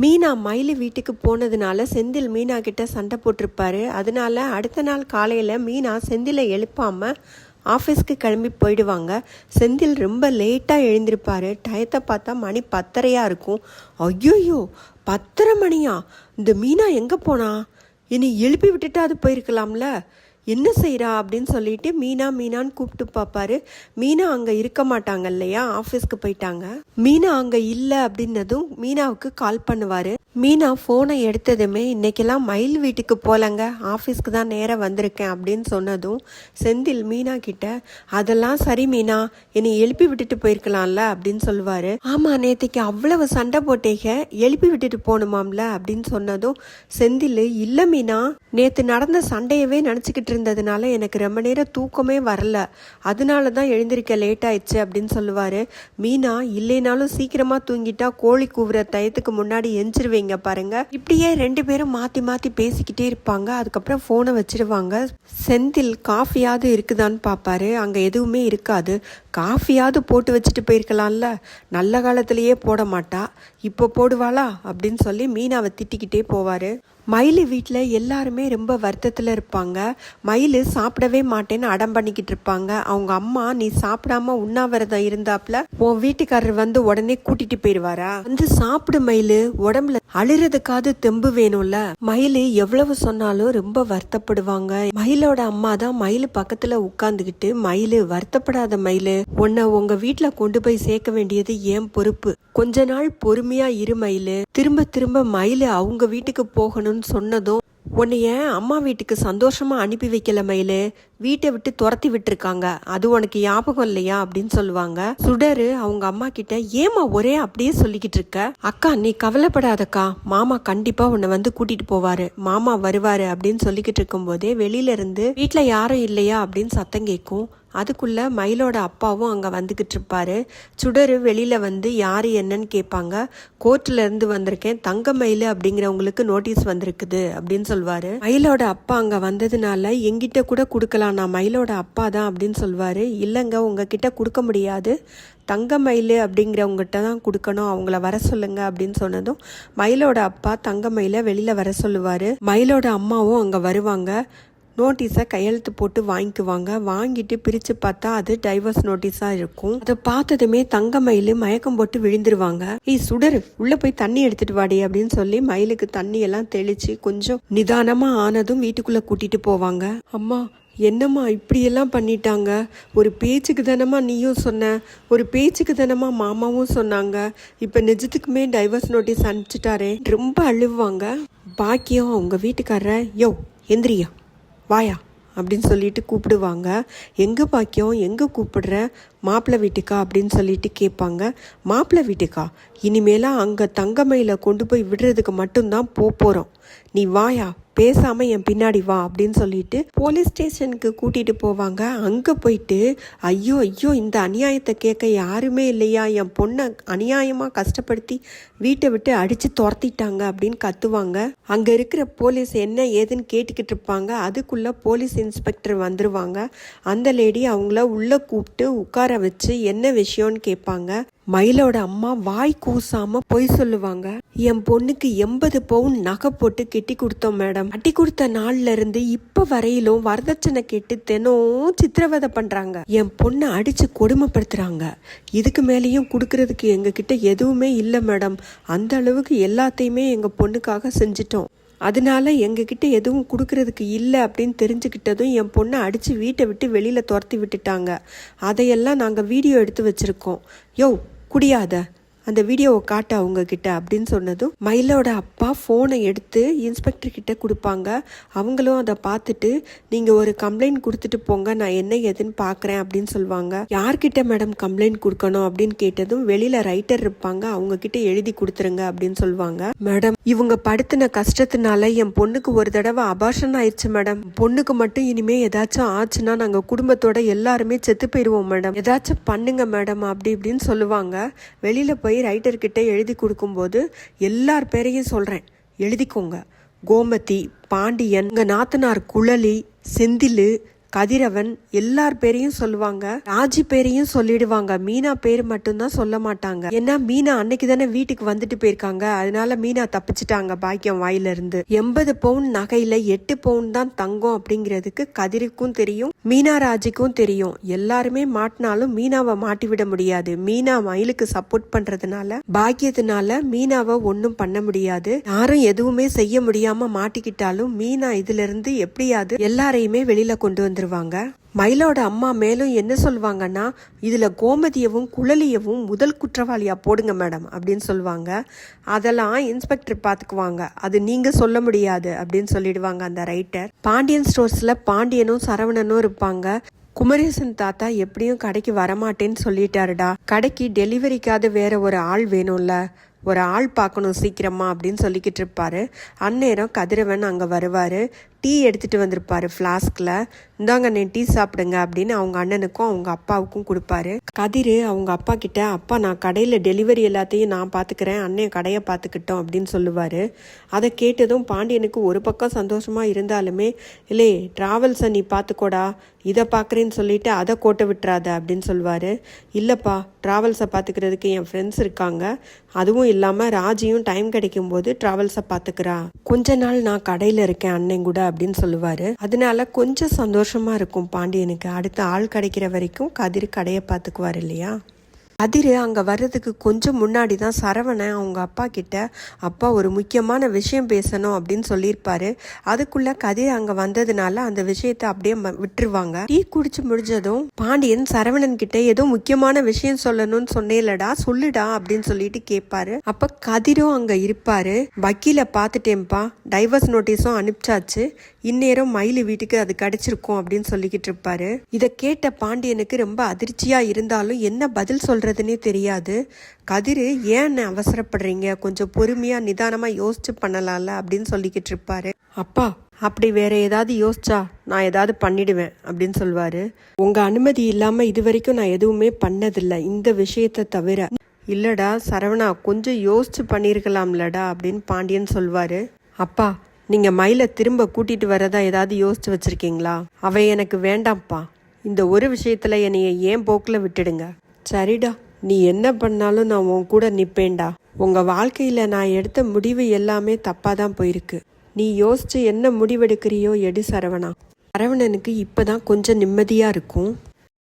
மீனா மயிலு வீட்டுக்கு போனதுனால செந்தில் மீனா கிட்ட சண்டை போட்டிருப்பாரு. அதனால அடுத்த நாள் காலையில் மீனா செந்திலை எழுப்பாமல் ஆஃபீஸ்க்கு கிளம்பி போயிடுவாங்க. செந்தில் ரொம்ப லேட்டாக எழுந்திருப்பாரு. டயத்தை பார்த்தா மணி பத்தரையாக இருக்கும். ஐயோயோ பத்தரை மணியா? இந்த மீனா எங்கே போனா? இனி எழுப்பி விட்டுட்டு அது போயிருக்கலாம்ல. என்ன செய்கிறா அப்படின்னு சொல்லிட்டு மீனா மீனான்னு கூப்பிட்டு பார்ப்பாரு. மீனா அங்கே இருக்க மாட்டாங்க இல்லையா? ஆஃபீஸ்க்கு போயிட்டாங்க. மீனா அங்கே இல்லை அப்படின்னதும் மீனாவுக்கு கால் பண்ணுவார். மீனா ஃபோனை எடுத்ததுமே இன்னைக்கெல்லாம் மயில் வீட்டுக்கு போகலங்க ஆஃபீஸ்க்கு தான் நேராக வந்திருக்கேன் அப்படின்னு சொன்னதும் செந்தில் மீனா கிட்ட அதெல்லாம் சரி மீனா. என்னை எழுப்பி விட்டுட்டு போயிருக்கலாம்ல அப்படின்னு சொல்லுவார். ஆமாம் நேத்திக்கு அவ்வளவு சண்டை போட்டேங்க. எழுப்பி விட்டுட்டு போகணுமாம்ல? அப்படின்னு சொன்னதும் செந்தில் இல்லை மீனா. நேற்று நடந்த சண்டையவே நினச்சிக்கிட்டு இருந்ததுனால எனக்கு ரொம்ப நேரம் தூக்கமே வரல. அதனால தான் எழுந்திருக்க லேட் ஆயிடுச்சு அப்படின்னு சொல்லுவார். மீனா இல்லைனாலும் சீக்கிரமாக தூங்கிட்டா கோழி கூவுற டயத்துக்கு முன்னாடி எஞ்சிருவீங்க பாருங்க. இப்படியே ரெண்டு பேரும் மாற்றி மாற்றி பேசிக்கிட்டே இருப்பாங்க. அதுக்கப்புறம் ஃபோனை வச்சிருவாங்க. செந்தில் காஃபியாவது இருக்குதான்னு பார்ப்பாரு அங்கே எதுவுமே இருக்காது. காஃபியாவது போட்டு வச்சுட்டு போயிருக்கலாம்ல. நல்ல காலத்திலேயே போட மாட்டா. இப்போ போடுவாளா? அப்படின்னு சொல்லி மீனாவை திட்டிக்கிட்டே போவார். மயில் வீட்டில் எல்லாருமே ரொம்ப வருத்தத்தில் இருப்பாங்க. மயில் சாப்பிடவே மாட்டேன்னு அடம் பண்ணிக்கிட்டு இருப்பாங்க. அவங்க அம்மா நீ சாப்பிடாம உண்ணாவிரதம் இருந்தாப்புல உன் வீட்டுக்காரர் வந்து உடனே கூட்டிட்டு போயிடுவாரா வந்து சாப்பிடு மயில் உடம்புல அழுறதுக்காவது தெம்பு வேணும்ல? மயில் எவ்வளவு சொன்னாலும் ரொம்ப வருத்தப்படுவாங்க. மயிலோட அம்மா தான் மயில் பக்கத்துல உட்காந்துக்கிட்டு மயில் வருத்தப்படாத மயில். உன்னை உங்க வீட்டுல கொண்டு போய் சேர்க்க வேண்டியது ஏன் பொறுப்பு. கொஞ்ச நாள் பொறுமையா இரு மயில். திரும்ப திரும்ப மயில் அவங்க வீட்டுக்கு போகணும்னு சொன்னதும் உன்னைய அம்மா வீட்டுக்கு சந்தோஷமா அனுப்பி வைக்கல மயிலு வீட்டை விட்டு துரத்தி விட்டுருக்காங்க. அது உனக்கு ஞாபகம் இல்லையா? அப்படின்னு சொல்லுவாங்க. சுடரு அவங்க அம்மா கிட்ட ஏமா ஒரே அப்படியே சொல்லிக்கிட்டு இருக்க? அக்கா நீ கவலைப்படாதக்கா. மாமா கண்டிப்பா உன்னை வந்து கூட்டிட்டு போவாரு. மாமா வருவாரு அப்படின்னு சொல்லிக்கிட்டு இருக்கும்போதே வெளியில இருந்து வீட்டுல யாரும் இல்லையா? அப்படின்னு சத்தம் கேட்கும். அதுக்குள்ள மயிலோட அப்பாவும் அங்க வந்துகிட்டு இருப்பாரு. சுடரு வெளியில வந்து யாரு என்னன்னு கேட்பாங்க. கோர்ட்ல இருந்து வந்திருக்கேன் தங்க மயில் அப்படிங்கிறவங்களுக்கு நோட்டீஸ் வந்திருக்குது அப்படின்னு சொல்வாரு. மயிலோட அப்பா அங்க வந்ததுனால எங்கிட்ட கூட கொடுக்கலாம் நான் மயிலோட அப்பா தான் அப்படின்னு சொல்வாரு. இல்லைங்க உங்ககிட்ட கொடுக்க முடியாது. தங்க மயில் அப்படிங்கிறவங்ககிட்ட தான் கொடுக்கணும் அவங்கள வர சொல்லுங்க அப்படின்னு சொன்னதும் மயிலோட அப்பா தங்க மயிலை வெளியில வர சொல்லுவாரு. மயிலோட அம்மாவும் அங்க வருவாங்க. நோட்டீஸை கையெழுத்து போட்டு வாங்கிக்குவாங்க. வாங்கிட்டு பிரித்து பார்த்தா அது டைவர்ஸ் நோட்டீஸாக இருக்கும். அதை பார்த்ததுமே தங்க மயில் மயக்கம் போட்டு விழுந்துருவாங்க. ஏய் சுடரு உள்ளே போய் தண்ணி எடுத்துட்டு வாடி அப்படின்னு சொல்லி மயிலுக்கு தண்ணி எல்லாம் கொஞ்சம் நிதானமாக ஆனதும் வீட்டுக்குள்ளே கூட்டிகிட்டு போவாங்க. அம்மா என்னம்மா இப்படியெல்லாம் பண்ணிட்டாங்க? ஒரு பேச்சுக்கு தானம்மா நீயும் சொன்ன? ஒரு பேச்சுக்கு தானம்மா மாமாவும் சொன்னாங்க? இப்போ நிஜத்துக்குமே டைவர்ஸ் நோட்டீஸ் அனுப்பிச்சிட்டாரே ரொம்ப அழுவாங்க. பாக்கியம் அவங்க வீட்டுக்காரர யோ எந்திரியா? வாயா அப்படின்னு சொல்லிட்டு கூப்பிடுவாங்க. எங்கே பாக்கியம்? எங்கே கூப்பிடுற? மாப்பிள்ளை வீட்டுக்கா அப்படின்னு சொல்லிட்டு கேட்பாங்க. மாப்பிள்ளை வீட்டுக்கா? இனிமேலாம் அங்கே தங்கமையில் கொண்டு போய் விடுறதுக்கு மட்டும்தான் போக போகிறோம் நீ வாயா? பேசாம என் பின்னாடி வா அப்படின்னு சொல்லிட்டு போலீஸ் ஸ்டேஷனுக்கு கூட்டிட்டு போவாங்க. அங்க போயிட்டு ஐயோ ஐயோ இந்த அநியாயத்தை கேட்க யாருமே இல்லையா? என் பொண்ணை அநியாயமா கஷ்டப்படுத்தி வீட்டை விட்டு அடிச்சு துரத்திட்டாங்க அப்படின்னு கத்துவாங்க. அங்க இருக்கிற போலீஸ் என்ன ஏதுன்னு கேட்டுக்கிட்டு இருப்பாங்க. அதுக்குள்ள போலீஸ் இன்ஸ்பெக்டர் வந்துருவாங்க. அந்த லேடி அவங்கள உள்ள கூப்பிட்டு உட்கார வச்சு என்ன விஷயம்னு கேட்பாங்க? மயிலோட அம்மா வாய் கூசாம பொய் சொல்லுவாங்க. என் பொண்ணுக்கு எண்பது பவுன் நகை போட்டு கெட்டி கொடுத்தோம் மேடம். கட்டி கொடுத்த நாள்ல இருந்து இப்ப வரையிலும் வரதட்சணை கேட்டு தினம் சித்திரவதை பண்றாங்க. என் பொண்ணை அடிச்சு கொடுமைப்படுத்துறாங்க. இதுக்கு மேலேயும் கொடுக்கறதுக்கு எங்க கிட்ட எதுவுமே இல்லை மேடம். அந்த அளவுக்கு எல்லாத்தையுமே எங்க பொண்ணுக்காக செஞ்சிட்டோம். அதனால எங்ககிட்ட எதுவும் கொடுக்கறதுக்கு இல்லை அப்படின்னு தெரிஞ்சுக்கிட்டதும் என் பொண்ணை அடித்து வீட்டை விட்டு வெளியில் துரத்தி விட்டுட்டாங்க. அதையெல்லாம் நாங்கள் வீடியோ எடுத்து வச்சுருக்கோம். யோ குடியாத. அந்த வீடியோவை காட்ட அவங்க கிட்ட அப்படின்னு சொன்னதும் மயிலோட அப்பா ஃபோனை எடுத்து இன்ஸ்பெக்டர் கிட்ட கொடுப்பாங்க. அவங்களும் அதை பார்த்துட்டு நீங்கள் ஒரு கம்ப்ளைண்ட் கொடுத்துட்டு போங்க நான் என்ன ஏதுன்னு பார்க்குறேன் அப்படின்னு சொல்லுவாங்க. யார்கிட்ட மேடம் கம்ப்ளைண்ட் கொடுக்கணும்? அப்படின்னு கேட்டதும் வெளியில் ரைட்டர் இருப்பாங்க அவங்க கிட்ட எழுதி கொடுத்துருங்க அப்படின்னு சொல்லுவாங்க. மேடம் இவங்க படுத்தின கஷ்டத்தினால என் பொண்ணுக்கு ஒரு தடவை அபாஷன் ஆயிடுச்சு மேடம் பொண்ணுக்கு மட்டும் இனிமே ஏதாச்சும் ஆச்சுன்னா நாங்கள் குடும்பத்தோட எல்லாருமே செத்து போயிடுவோம் மேடம் ஏதாச்சும் பண்ணுங்க மேடம் அப்படி இப்படின்னு சொல்லுவாங்க. வெளியில் போய் ரைட்டர்கிட்ட எழுதி கொடுக்கும்போது எல்லார் பேரையும் சொல்கிறேன் எழுதிக்கோங்க. கோமதி பாண்டியன் உங்கள் நாத்தனார் குழலி செந்தில் கதிரவன் எல்லார் பேரையும் சொல்லுவாங்க ராஜி பேரையும் சொல்லிடுவாங்க. மீனா பேர் மட்டும்தான் சொல்ல மாட்டாங்க. ஏன்னா மீனா அன்னைக்கு தானே வீட்டுக்கு வந்துட்டு போயிருக்காங்க. அதனால மீனா தப்பிச்சிட்டாங்க பாக்கியம் வாயில இருந்து எண்பது பவுன் நகையில எட்டு பவுன் தான் தங்கம் அப்படிங்கிறதுக்கு கதிருக்கும் தெரியும் மீனா ராஜிக்கும் தெரியும். எல்லாருமே மாட்டினாலும் மீனாவை மாட்டி விட முடியாது. மீனா மயிலுக்கு சப்போர்ட் பண்றதுனால பாக்கியத்தினால மீனாவை ஒன்றும் பண்ண முடியாது. யாரும் எதுவுமே செய்ய முடியாம மாட்டிக்கிட்டாலும் மீனா இதுல இருந்து எப்படியாவது எல்லாரையுமே வெளியில கொண்டு வந்து வந்துருவாங்க. மயிலோட அம்மா மேலும் என்ன சொல்லுவாங்கன்னா இதில் கோமதியவும் குழலியவும் முதல் குற்றவாளியாக போடுங்க மேடம் அப்படின்னு சொல்லுவாங்க. அதெல்லாம் இன்ஸ்பெக்டர் பார்த்துக்குவாங்க அது நீங்கள் சொல்ல முடியாது அப்படின்னு சொல்லிடுவாங்க அந்த ரைட்டர். பாண்டியன் ஸ்டோர்ஸில் பாண்டியனும் சரவணனும் இருப்பாங்க. குமரேசன் தாத்தா எப்படியும் கடைக்கு வரமாட்டேன்னு சொல்லிட்டாருடா. கடைக்கு டெலிவரிக்காவது வேற ஒரு ஆள் வேணும்ல. ஒரு ஆள் பார்க்கணும் சீக்கிரமா அப்படின்னு சொல்லிக்கிட்டு இருப்பாரு. அந்நேரம் கதிரவன் அங்கே வருவார். டீ எடுத்துகிட்டு வந்திருப்பாரு ஃப்ளாஸ்கில் இந்தாங்க நீ டீ சாப்பிடுங்க அப்படின்னு அவங்க அண்ணனுக்கும் அவங்க அப்பாவுக்கும் கொடுப்பாரு. கதிர் அவங்க அப்பா கிட்ட அப்பா நான் கடையில் டெலிவரி எல்லாத்தையும் நான் பார்த்துக்கிறேன் அண்ணன் கடையை பார்த்துக்கிட்டோம் அப்படின்னு சொல்லுவார். அதை கேட்டதும் பாண்டியனுக்கு ஒரு பக்கம் சந்தோஷமாக இருந்தாலுமே இல்லை ட்ராவல்ஸை நீ பார்த்துக்கோடா இதை பார்க்குறேன்னு சொல்லிட்டு அதை கோட்டை விட்டுறாத அப்படின்னு சொல்லுவார். இல்லைப்பா ட்ராவல்ஸை பார்த்துக்கிறதுக்கு என் ஃப்ரெண்ட்ஸ் இருக்காங்க. அதுவும் இல்லாமல் ராஜியும் டைம் கிடைக்கும் போது ட்ராவல்ஸை பார்த்துக்கிறா கொஞ்ச நாள் நான் கடையில் இருக்கேன் அண்ணன் கூட அப்படின்னு சொல்லுவார். அதனால கொஞ்சம் சந்தோஷமா இருக்கும் பாண்டியனுக்கு. அடுத்த ஆள் கிடைக்கிற வரைக்கும் கதிர் கடையை பார்த்துக்குவார் இல்லையா? கதிர் அங்கே வர்றதுக்கு கொஞ்சம் முன்னாடி தான் சரவணன் அவங்க அப்பா கிட்ட அப்பா ஒரு முக்கியமான விஷயம் பேசணும் அப்படின்னு சொல்லியிருப்பாரு. அதுக்குள்ள கதிர் அங்கே வந்ததுனால அந்த விஷயத்தை அப்படியே விட்டுருவாங்க. டீ குடிச்சு முடிஞ்சதும் பாண்டியன் சரவணன் கிட்ட ஏதோ முக்கியமான விஷயம் சொல்லணும்னு சொன்னேலடா சொல்லுடா அப்படின்னு சொல்லிட்டு கேட்பாரு. அப்ப கதிரும் அங்க இருப்பாரு. வக்கீல பார்த்துட்டேன்ப்பா டைவர்ஸ் நோட்டீஸும் அனுப்பிச்சாச்சு. இந்நேரம் மயிலு வீட்டுக்கு அது கிடைச்சிருக்கும் அப்படின்னு சொல்லிக்கிட்டு இருப்பாரு. இதை கேட்ட பாண்டியனுக்கு ரொம்ப அதிர்ச்சியா இருந்தாலும் என்ன பதில் சொல்றதுன்னே தெரியாது. கதிர் ஏன் அவசரப்படுறீங்க? கொஞ்சம் பொறுமையா நிதானமா யோசிச்சு பண்ணலாம்ல அப்படின்னு சொல்லிக்கிட்டு இருப்பாரு. அப்பா அப்படி வேற ஏதாவது யோசிச்சா நான் ஏதாவது பண்ணிடுவேன் அப்படின்னு சொல்வாரு. உங்க அனுமதி இல்லாம இது வரைக்கும் நான் எதுவுமே பண்ணதில்லை. இந்த விஷயத்தை தவிர இல்லடா சரவணா கொஞ்சம் யோசிச்சு பண்ணியிருக்கலாம்லடா அப்படின்னு பாண்டியன் சொல்வாரு. அப்பா நீங்க மயிலை திரும்ப கூட்டிட்டு வரதா ஏதாவது யோசிச்சு வச்சிருக்கீங்களா? அவ எனக்கு வேண்டாம்ப்பா. இந்த ஒரு விஷயத்துல என்னைய ஏன் போக்குல விட்டுடுங்க? சரிடா. நீ என்ன பண்ணாலும் நான் உன் கூட நிப்பேன்டா. உங்க வாழ்க்கையில நான் எடுத்த முடிவு எல்லாமே தப்பாக தான் போயிருக்கு. நீ யோசிச்சு என்ன முடிவெடுக்கிறியோ எடு சரவணா. சரவணனுக்கு இப்பதான் கொஞ்சம் நிம்மதியா இருக்கும்.